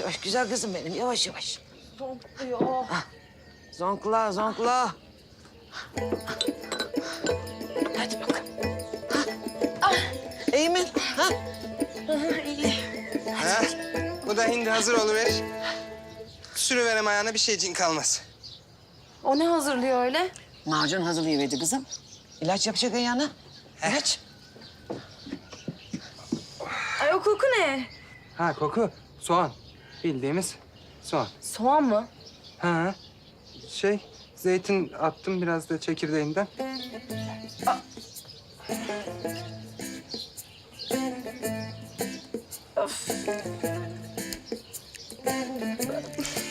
Yavaş yavaş güzel kızım benim yavaş yavaş. Topluyor. Zonkla zonkla. Hadi bakalım. Ha. İyi mi? Ha? İyi. Ha? Bu da hindi hazır oluver. Sürüverem ayağına bir şeycin kalmaz. O ne hazırlıyor öyle? Macun hazırlayıverdi kızım. İlaç yapacak ayağına. İlaç. Ay o koku ne? Ha koku soğan. Bildiğimiz soğan. Soğan mı? Ha. Şey zeytin attım biraz da çekirdeğinden.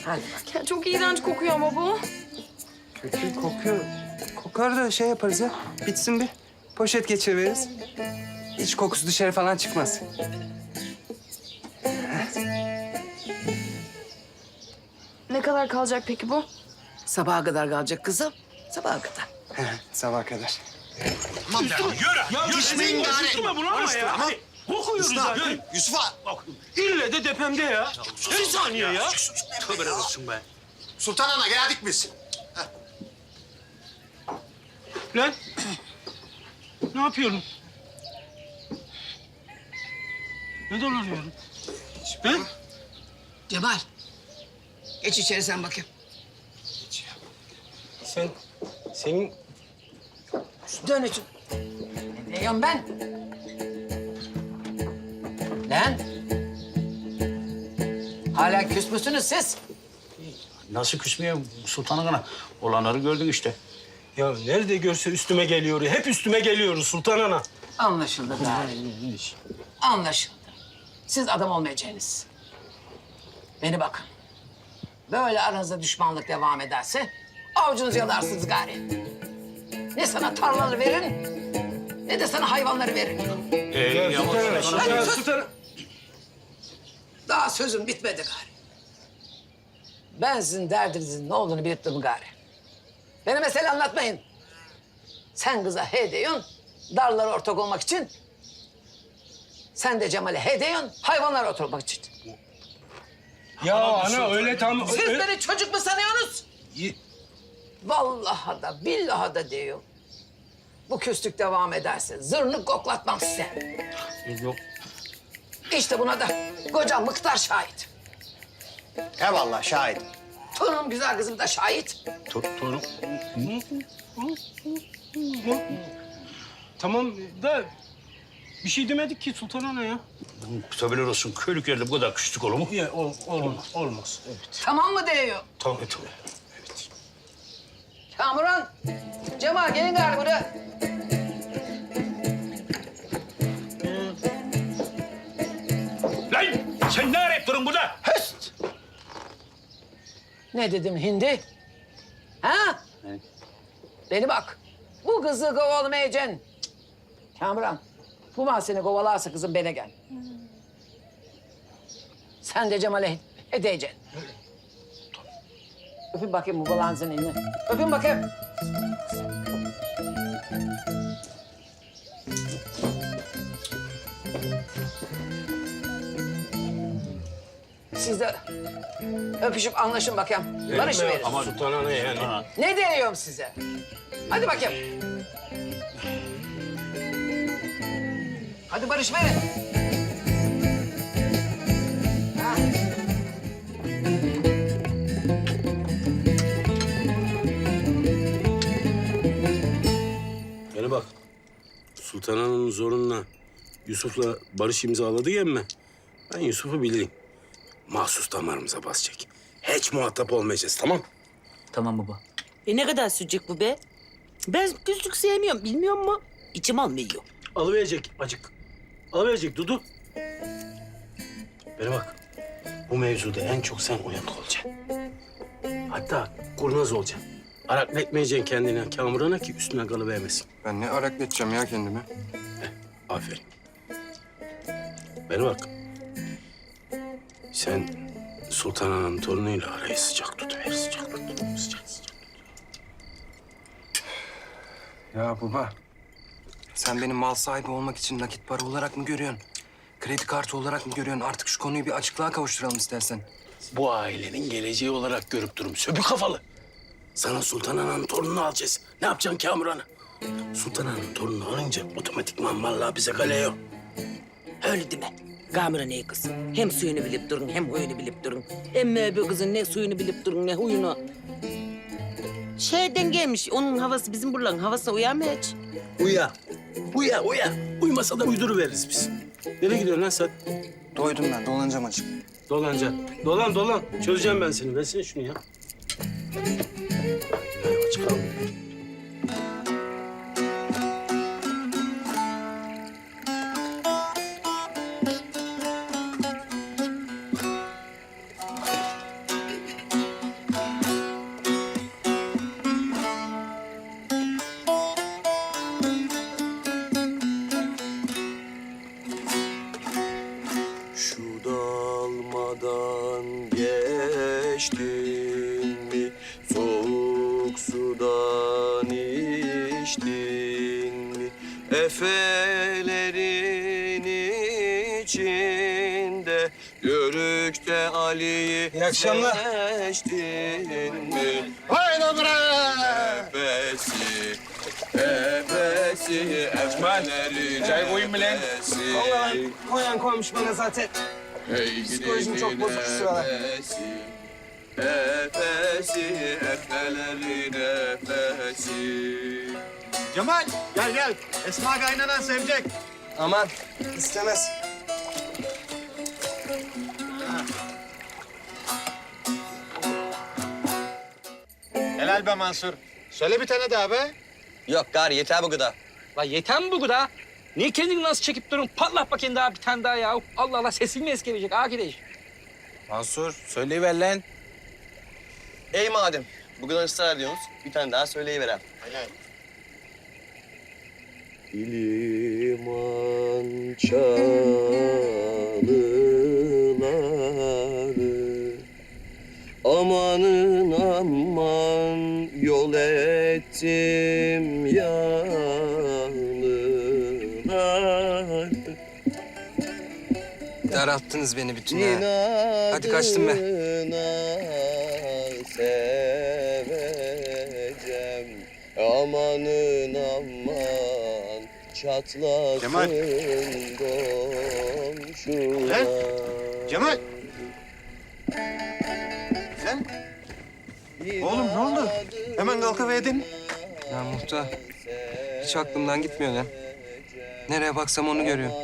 Hadi bak. Ya çok iğrenç kokuyor ama bu. Kötü kokuyor. Kokar da şey yaparız ya. Bitsin bir. Poşet geçiririz. Hiç kokusu dışarı falan çıkmaz. Ne kadar kalacak peki bu? Sabaha kadar kalacak kızım. Sabaha kadar. Sabah kadar. Ya düşmeyin gari. Üstüme bunu ama ya. Hani kokuyoruz zaten. Yusuf'a Bak ille de tepemde ya. Her saniye ya. Tövbe olsun be. Sultan Ana geldik biz. Lan. ne yapıyorum? Ne dolanıyorum? Ben? Cemal. Geç içeri sen bakayım. Sen, senin Dön için. Ne diyorum ben? Lan. Hala küs müsünüz siz? Nasıl küsmeye sultanın ana? Olanları gördün işte. Ya nerede görse üstüme geliyor. Hep üstüme geliyoruz Sultan Ana. Anlaşıldı gari. Anlaşıldı. Siz adam olmayacaksınız. Beni bakın. Böyle aranızda düşmanlık devam ederse avucunuz yalarsınız gari. Ne sana tarlaları verin ne de sana hayvanları verin. Ee, ya, Hadi Ya sus. Daha sözüm bitmedi gari. Ben sizin derdinizin ne olduğunu bilip gari. Beni mesele anlatmayın. Sen kıza he diyorsun, darlara ortak olmak için. Sen de Cemal'e he diyorsun, hayvanlara ortak olmak için. Ya ana öyle tam... Siz öyle- beni çocuk mu sanıyorsunuz? Vallahi da billahi da diyorum. Bu küslük devam ederse zırnık koklatmam size. Yok. İşte buna da kocam Mıktar şahit. Eyvallah şahit. Torunum güzel kızım da şahit. Tor torun. Tamam da bir şey demedik ki Sultan Ana ya. Tövbeler olsun. Köylük yerde bu kadar küçük olur mu? Ya ol, olmaz, olmaz. Evet. Tamam mı diyor? Tabii tabii. Kamuran, Cemal gelin gari buraya. Lan sen ne arayıp durun burada? Höst! Ne dedim hindi? Ha? Ne? Beni bak. Bu kızı kovalamayacaksın. Kamuran, bu mal seni kovalarsa kızım bana gel. Sen de Cemal'e edeceksin. Öpün bakayım bu balanzın elini. Öpün bakayım. Siz de öpüşüp anlaşın bakayım. Barış verin. Ama Sultan Ana yani. Ne diyorum size? Hadi bakayım. Hadi barış verin. Bana bak. Sultan Hanım'ın zorunla Yusuf'la barış imzaladı ya emme. Ben Yusuf'u bilirim. Mahsus damarımıza basacak. Hiç muhatap olmayacağız tamam? Tamam baba. E ne kadar sürecek bu be? Ben küslük sevmiyorum, bilmiyor mu? İçim almıyor. Alıverecek acık. Alıverecek Dudu. Bana bak. Bu mevzuda en çok sen uyanık olacaksın. Hatta kurnaz olacaksın. Arakletmeyeceksin kendine Kamuran'a ki üstüne kalıvermesin. Ben ne arakleteceğim ya kendimi. Aferin. Bana bak. Sen Sultan Hanım torunuyla arayı sıcak tutuver. Sıcak tut. Sıcak sıcak. Ya baba. Sen benim mal sahibi olmak için nakit para olarak mı görüyorsun? Kredi kartı olarak mı görüyorsun? Artık şu konuyu bir açıklığa kavuşturalım istersen. Bu ailenin geleceği olarak görüp durum. Söbü kafalı. Sana Sultan Ana'nın torununu alacağız. Ne yapacaksın Kamuran'ı? Sultan Ana'nın torununu alınca otomatikman vallahi bize kale yok. Öyle deme. Gamura ne kız? Hem suyunu bilip durun, hem huyunu bilip durun. Hem bu kızın ne suyunu bilip durun, ne huyunu. Şeyden gelmiş, onun havası bizim buraların havasına uyar mı hiç? Uya. Uya, uya. Uymasa da uyduruveririz biz. Nereye gidiyorsun lan sen? Doydum ben, dolanacağım açık. Dolanca. Dolan, dolan. Çözeceğim ben seni. Versene şunu ya. Aç kalma. Şu dalmadan geçtin mi? Soğuk sudan içtin mi? Efelerin içinde Yörükte Ali'yi İyi akşamlar. seçtin mi? Haydi bre! Efesi, efelerin Çay koyayım mı lan? efesi. Koyan koymuş bana zaten. Hey Psikolojim çok bozuk şu sıralar. nefesi, nefesi. Cemal gel gel. Esma kaynanan sevecek. Aman istemez. Helal be Mansur. Söyle bir tane daha be. Yok gari yeter bu kadar. La yeter mi bu kadar? Niye kendini nasıl çekip durun? Patlat bakayım daha bir tane daha ya. Allah Allah sesin mi eskileyecek arkadaş? Mansur, söyleyiver lan. Ey madem bu kadar ısrar ediyorsunuz bir tane daha söyleyiverem. Helal. İliman çalıları Amanın aman yol ettim yağlılar Daralttınız beni bütün ha. Hadi kaçtım ben. seveceğim Amanın aman çatlasın Cemal. komşular. Cemal. Oğlum ne oldu? Hemen kalkıverdin. Ya muhtar, hiç aklımdan gitmiyor lan. Nereye baksam onu görüyorum.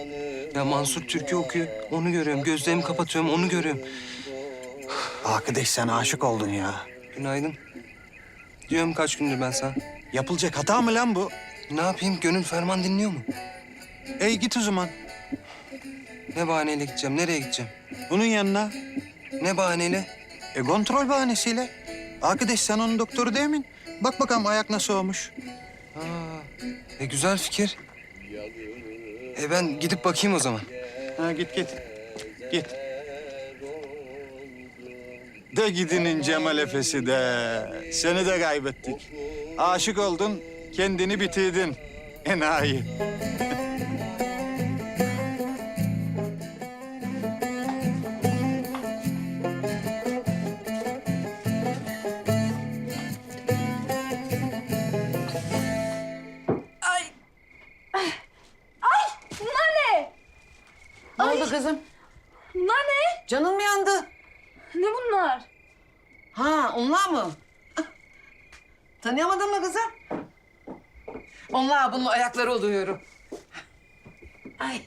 Ya Mansur türkü okuyor, onu görüyorum. Gözlerimi kapatıyorum, onu görüyorum. Arkadaş sen aşık oldun ya. Günaydın. Diyorum kaç gündür ben sana. Yapılacak hata mı lan bu? Ne yapayım, gönül ferman dinliyor mu? Ey git o zaman. Ne bahaneyle gideceğim, nereye gideceğim? Bunun yanına. Ne bahaneyle? E kontrol bahanesiyle. Arkadaş sen onun doktoru değil mi? Bak bakalım ayak nasıl olmuş. Aa, e güzel fikir. E ben gidip bakayım o zaman. Ha git git. Git. De gidinin Cemal Efesi de. Seni de kaybettik. Aşık oldun, kendini bitirdin. Enayi. Tanıyamadın mı kızım? Onlar bunun ayakları oluyorum. Ay,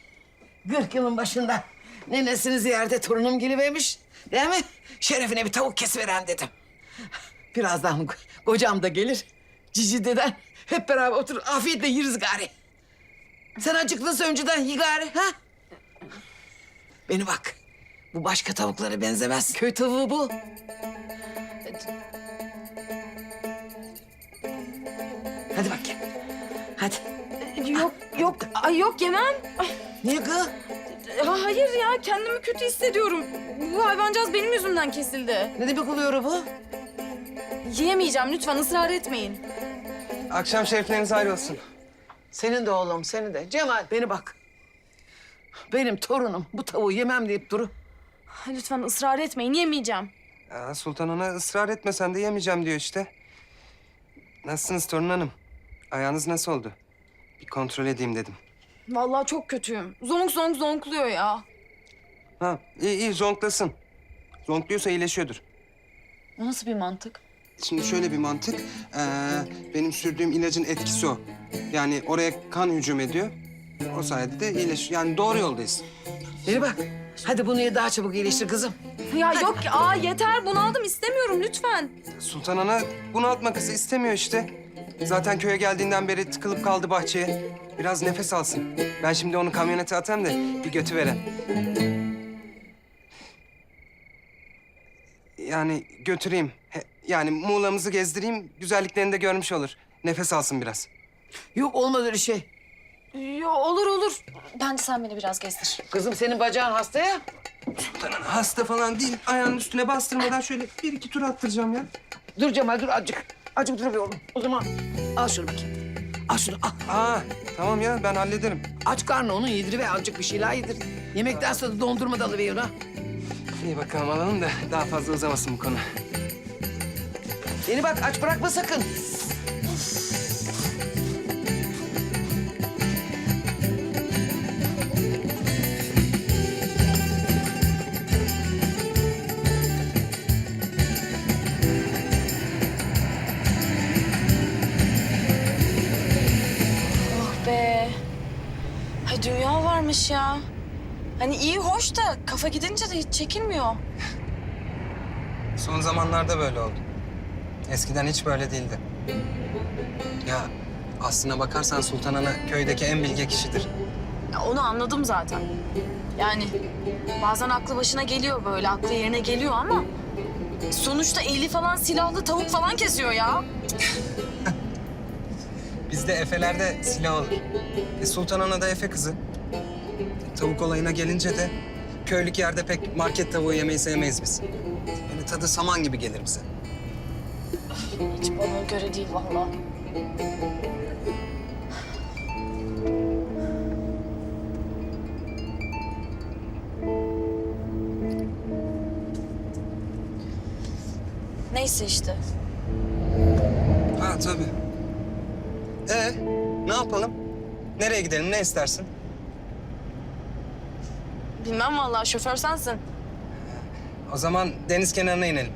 40 yılın başında nenesini ziyarete torunum gelivermiş. Değil mi? Şerefine bir tavuk kesiveren dedim. Birazdan ko- kocam da gelir. Cici deden hep beraber oturup afiyetle yeriz gari. Sen acıklıysa önceden yi ha? Beni bak. Bu başka tavuklara benzemez. Köy tavuğu bu. Hadi bakayım. Hadi. Yok yok. Ay yok yemem. Ay, Niye kız? ha, hayır ya kendimi kötü hissediyorum. Bu hayvancağız benim yüzümden kesildi. Ne demek oluyor bu? Yiyemeyeceğim lütfen ısrar etmeyin. Akşam şerifleriniz ayrı olsun. Senin de oğlum, senin de. Cemal, beni bak. Benim torunum bu tavuğu yemem deyip duru. Lütfen ısrar etmeyin yemeyeceğim. Ya Sultan Ana ısrar etme sen de yemeyeceğim diyor işte. Nasılsınız torun hanım? Ayağınız nasıl oldu? Bir kontrol edeyim dedim. Vallahi çok kötüyüm. Zonk zonk zonkluyor ya. Ha iyi iyi zonklasın. Zonkluyorsa iyileşiyordur. O nasıl bir mantık? Şimdi şöyle bir mantık. ee, benim sürdüğüm ilacın etkisi o. Yani oraya kan hücum ediyor. O sayede de iyileşiyor. Yani doğru yoldayız. Beni bak. Hadi bunu ye daha çabuk iyileştir kızım. Ya yok ki. Aa yeter bunaldım istemiyorum lütfen. Sultan Ana bunaltma kızı istemiyor işte. Zaten köye geldiğinden beri tıkılıp kaldı bahçeye. Biraz nefes alsın. Ben şimdi onu kamyonete atayım da bir götü veren. Yani götüreyim. He- Yani Muğla'mızı gezdireyim, güzelliklerini de görmüş olur. Nefes alsın biraz. Yok olmaz öyle şey. Ya olur olur. Bence sen beni biraz gezdir. Kızım senin bacağın hasta ya. Hasta falan değil. Ayağının üstüne bastırmadan şöyle bir iki tur attıracağım ya. Dur Cemal dur azıcık. Azıcık dur bir oğlum. O zaman al şunu bakayım. Al şunu al. Aa tamam ya ben hallederim. Aç karnı onu yedir ve azıcık bir şeyler yedir. Yemekten sonra dondurma da alıver ona. İyi bakalım alalım da daha fazla uzamasın bu konu. Beni bak aç bırakma sakın. Hani iyi hoş da kafa gidince de hiç çekilmiyor. Son zamanlarda böyle oldu. Eskiden hiç böyle değildi. Ya aslına bakarsan Sultan Ana köydeki en bilge kişidir. Ya onu anladım zaten. Yani bazen aklı başına geliyor böyle, aklı yerine geliyor ama... Sonuçta eli falan silahlı tavuk falan kesiyor ya. Bizde Efelerde silah olur. E, Sultan Ana da Efe kızı. Tavuk olayına gelince de köylük yerde pek market tavuğu yemeyi sevmeyiz biz. Yani tadı saman gibi gelir bize. Hiç bana göre değil vallahi. Neyse işte. Ha tabii. Ee, ne yapalım? Nereye gidelim, ne istersin? Bilmem vallahi şoför sensin. O zaman deniz kenarına inelim.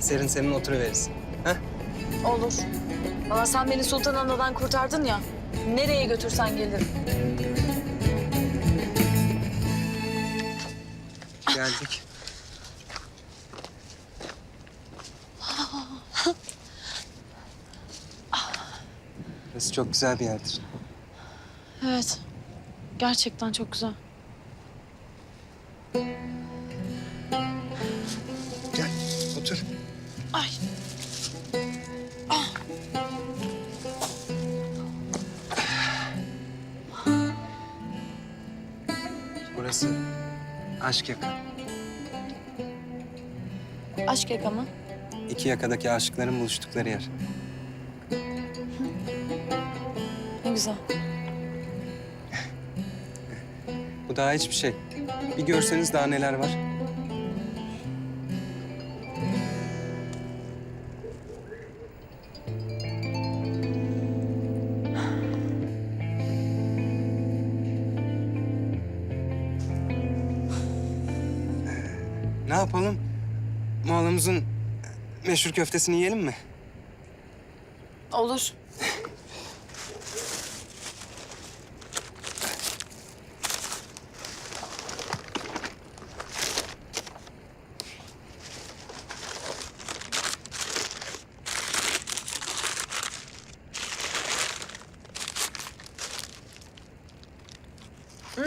Serin serin oturuveririz. Ha? Olur. Valla sen beni Sultan Ana'dan kurtardın ya. Nereye götürsen gelirim. Geldik. Burası çok güzel bir yerdir. Evet. Gerçekten çok güzel. Burası aşk yaka. Aşk yaka mı? İki yakadaki aşıkların buluştukları yer. Ne güzel. Bu daha hiçbir şey. Bir görseniz daha neler var. Meşhur köftesini yiyelim mi? Olur. Hmm.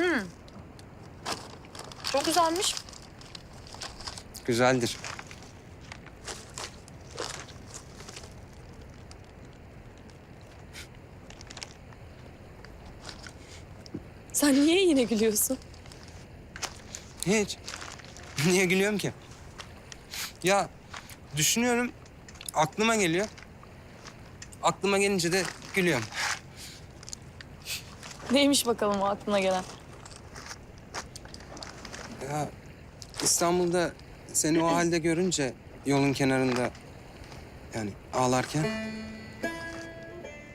Çok güzelmiş. Güzeldir. Sen niye yine gülüyorsun? Hiç. Niye gülüyorum ki? Ya düşünüyorum, aklıma geliyor. Aklıma gelince de gülüyorum. Neymiş bakalım o aklına gelen? Ya İstanbul'da seni o halde görünce yolun kenarında yani ağlarken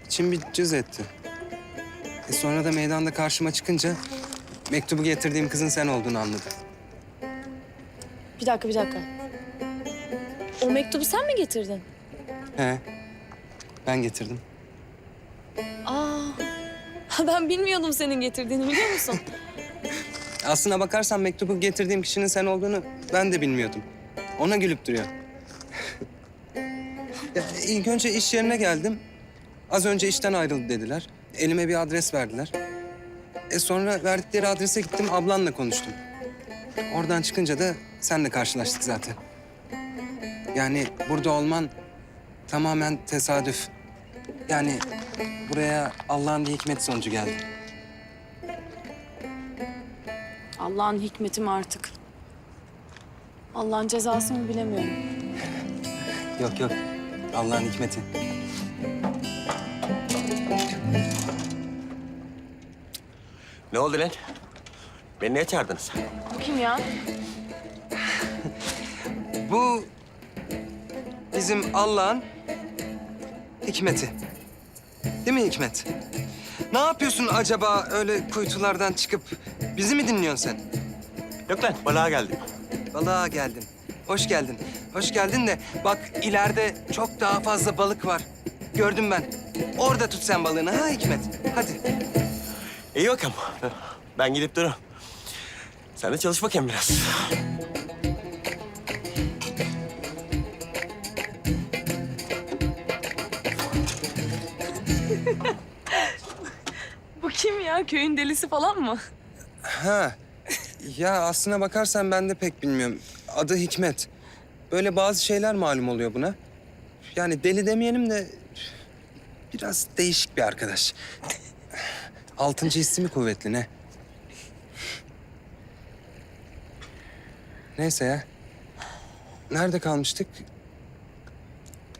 içim bir cız etti. E sonra da meydanda karşıma çıkınca mektubu getirdiğim kızın sen olduğunu anladım. Bir dakika bir dakika. O mektubu sen mi getirdin? He. Ben getirdim. Aa, ben bilmiyordum senin getirdiğini biliyor musun? Aslına bakarsan mektubu getirdiğim kişinin sen olduğunu ben de bilmiyordum. Ona gülüp duruyor. ya, ilk önce iş yerine geldim. Az önce işten ayrıldı dediler. Elime bir adres verdiler. E sonra verdikleri adrese gittim, ablanla konuştum. Oradan çıkınca da senle karşılaştık zaten. Yani burada olman tamamen tesadüf. Yani buraya Allah'ın bir hikmet sonucu geldi. Allah'ın hikmeti mi artık? Allah'ın cezası mı bilemiyorum. Yok yok. Allah'ın hikmeti. Ne oldu lan? Beni niye çağırdınız? Bu kim ya? Bu bizim Allah'ın hikmeti. Değil mi Hikmet? Ne yapıyorsun acaba öyle kuytulardan çıkıp bizi mi dinliyorsun sen? Yok lan balığa geldim. Balığa geldim. Hoş geldin. Hoş geldin de bak ileride çok daha fazla balık var. Gördüm ben. Orada tut sen balığını ha Hikmet. Hadi. İyi bakalım. Ben gidip dururum. Sen de çalış bakayım biraz. Bu kim ya? Köyün delisi falan mı? Ha. Ya aslına bakarsan ben de pek bilmiyorum. Adı Hikmet. Böyle bazı şeyler malum oluyor buna. Yani deli demeyelim de biraz değişik bir arkadaş. Altıncı hissi mi kuvvetli ne? Neyse ya. Nerede kalmıştık?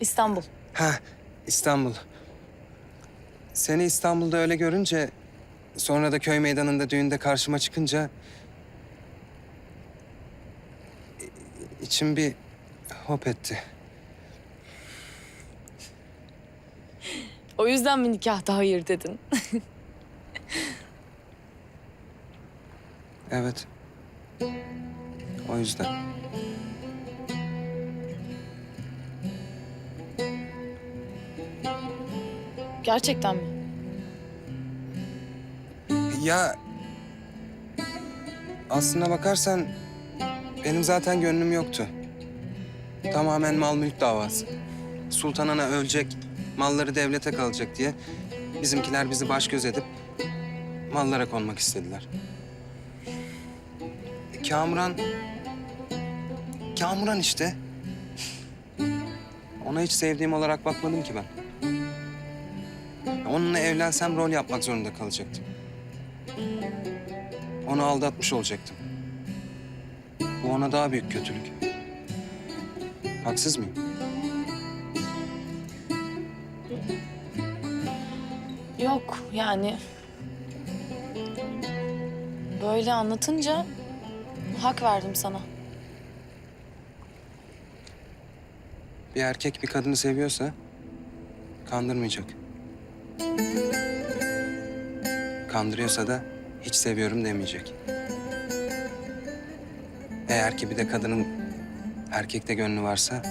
İstanbul. Ha, İstanbul. Seni İstanbul'da öyle görünce... ...sonra da köy meydanında düğünde karşıma çıkınca... ...içim bir hop etti. O yüzden mi nikahta hayır dedin? Evet. O yüzden. Gerçekten mi? Ya... Aslına bakarsan... ...benim zaten gönlüm yoktu. Tamamen mal mülk davası. Sultan Ana ölecek, malları devlete kalacak diye... ...bizimkiler bizi baş göz edip... ...mallara konmak istediler. Kamuran... Kamuran işte. Ona hiç sevdiğim olarak bakmadım ki ben. Onunla evlensem rol yapmak zorunda kalacaktım. Onu aldatmış olacaktım. Bu ona daha büyük kötülük. Haksız mıyım? Yok yani... Böyle anlatınca hak verdim sana. Bir erkek bir kadını seviyorsa kandırmayacak. Kandırıyorsa da hiç seviyorum demeyecek. Eğer ki bir de kadının erkekte gönlü varsa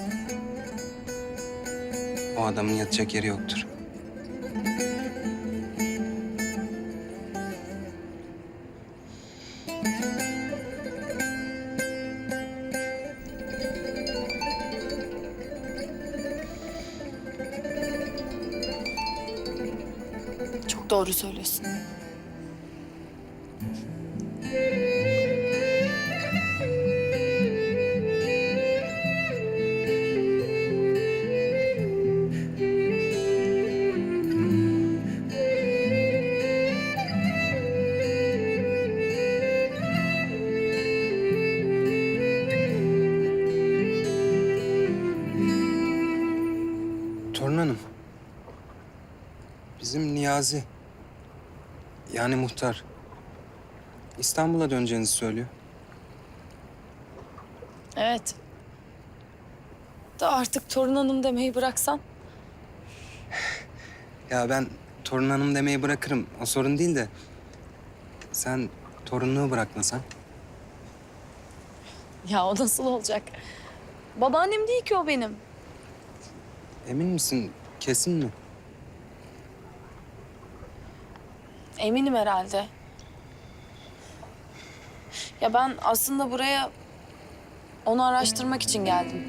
o adamın yatacak yeri yoktur. Doğru söylüyorsun. Torun Hanım. Bizim Niyazi. Yani muhtar. İstanbul'a döneceğinizi söylüyor. Evet. Da artık torun hanım demeyi bıraksan. Ya ben torun hanım demeyi bırakırım. O sorun değil de... Sen torunluğu bırakmasan. Ya o nasıl olacak? Babaannem değil ki o benim. Emin misin? Kesin mi? Eminim herhalde. Ya ben aslında buraya onu araştırmak için geldim.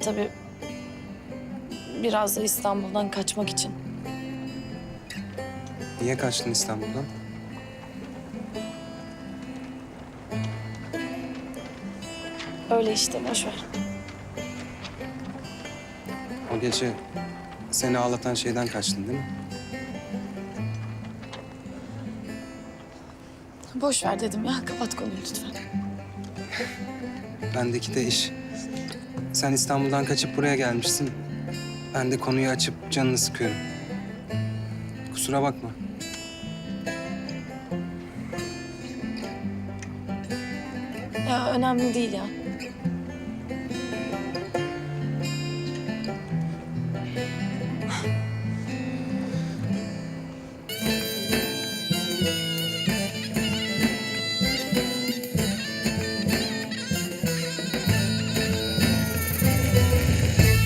Tabii biraz da İstanbul'dan kaçmak için. Niye kaçtın İstanbul'dan? Öyle işte boş ver. O gece seni ağlatan şeyden kaçtın değil mi? Boş ver dedim ya. Kapat konuyu lütfen. Bendeki de iş. Sen İstanbul'dan kaçıp buraya gelmişsin. Ben de konuyu açıp canını sıkıyorum. Kusura bakma. Ya önemli değil ya.